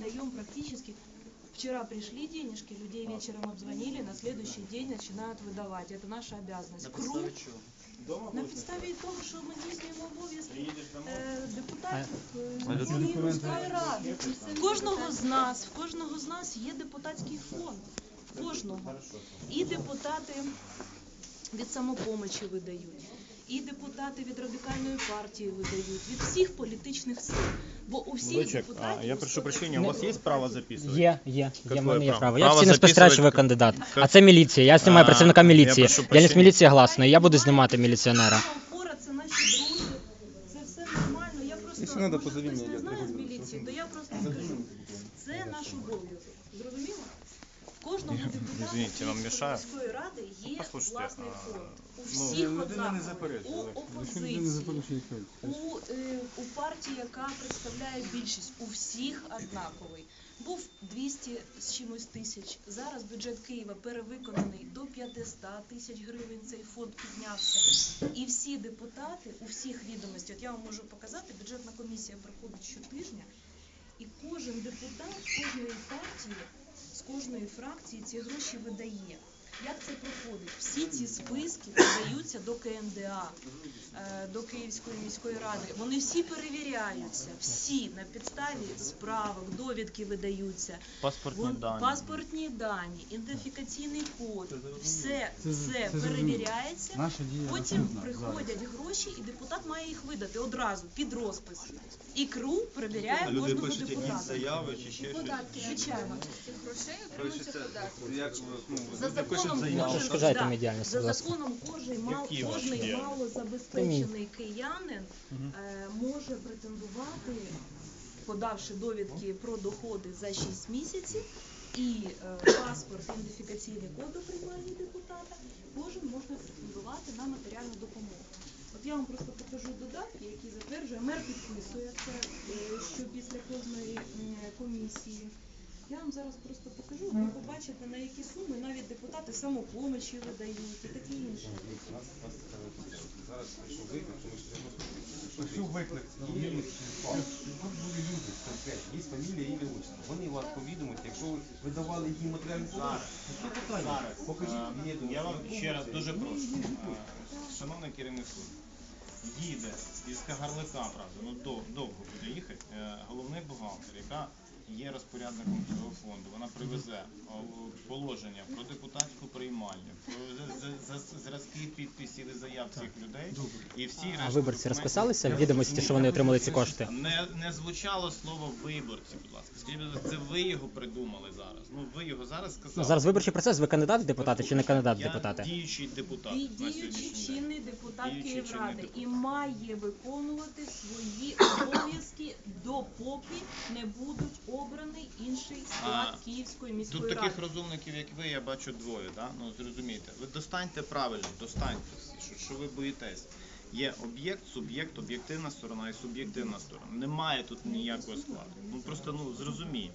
выдаем практически. Вчера пришли денежки, людей вечером обзвонили, на следующий день начинают выдавать. Это наша обязанность. Круг на підставі того, що ми здійснюємо обов'язки е, депутатів е, цієї міської ради. В кожного з нас, в кожного з нас є депутатський фонд. Кожного. І депутати від самопомочі видають, і депутати від радикальної партії видають, від всіх політичних сил. Бо у всіх Владичок, депутатів а я прошу у прощения, у вас есть право записывать? Є, є, є, Какое мене є право? право. Я Право офіційно спостерігачий записувати- кандидат. А це міліція. Я знімаю А, працівника я міліції. прошу Діяльність прощения. міліції гласна, і я буду знімати міліціонера. Фора це наші друзі, це все нормально. Я просто Якщо надо, може, позови хтось мене, не я знає з приходжу. міліції, то я просто скажу. Це наш обов'язок. Зрозуміло? Извините, вам мішаю? міської ради є Послухайте, власний фонд. У ну, всіх людина не заперечує, У опозиції, у, е, у партії, яка представляє більшість, у всіх однаковий. Був 200 з чимось тисяч. Зараз бюджет Києва перевиконаний до 500 тисяч гривень. Цей фонд піднявся. І всі депутати у всіх відомостях, от я вам можу показати, бюджетна комісія проходить щотижня, і кожен депутат кожної партії, з кожної фракції ці гроші видає. Як це проходить? Всі ці списки подаються до КМДА, е, до Київської міської ради. Вони всі перевіряються, всі на підставі справок, довідки видаються. Паспортні Вон- дані. паспортні дані, ідентифікаційний код, все, все перевіряється. Потім приходять гроші, і депутат має їх видати одразу під розпис. І КРУ перевіряє Люди кожного пишуть якісь депутата. заяви чи ще щось. Звичайно. Як ну, За законом кожен, ласка. законом кожен, мал, Які ваші кожний діяльності? малозабезпечений киянин е, може претендувати, подавши довідки про доходи за 6 місяців і е, паспорт, ідентифікаційний код до приймальні депутата, кожен може претендувати на матеріальну допомогу. От я вам просто покажу додатки, які затверджує. Мер підписує це, е, що після кожної м, комісії. Я вам зараз просто покажу, ви побачите, на які суми навіть депутати самопомочі видають і таке інше. Що виклик є, тут були люди, конкретні, є фамілія, ім'я, отчество. Вони вас повідомлять, якщо ви видавали їм Зараз. Які питання? Зараз. Покажіть. Я вам ще раз дуже прошу. Е, Шановний керівництво, їде із Кагарлика, правда, ну довго буде їхати, е, головний бухгалтер, яка є розпорядником цього фонду. Вона привезе положення про депутатську приймальню, про зразки підписів і заяв цих людей. І всі А виборці розписалися в відомості, що вони отримали ці кошти? Не, не звучало слово виборці, будь ласка. Будь ласка, це ви його придумали зараз. Ну ви його зараз сказали. Ну, зараз виборчий процес, ви кандидат в депутати чи не кандидат в Я депутати? діючий депутат. І на діючий сьогоднішній день. чинний депутат Діючий Київради і має виконувати свої обов'язки допоки не будуть обраний інший склад А, Київської міської Тут ради. таких розумників, як ви, я бачу двоє, да? ну зрозумійте. Ви достаньте правильно, достаньте всі, що, що ви боїтесь. Є об'єкт, суб'єкт, об'єктивна сторона і суб'єктивна сторона. Немає тут ніякого складу. Ну просто ну зрозумійте.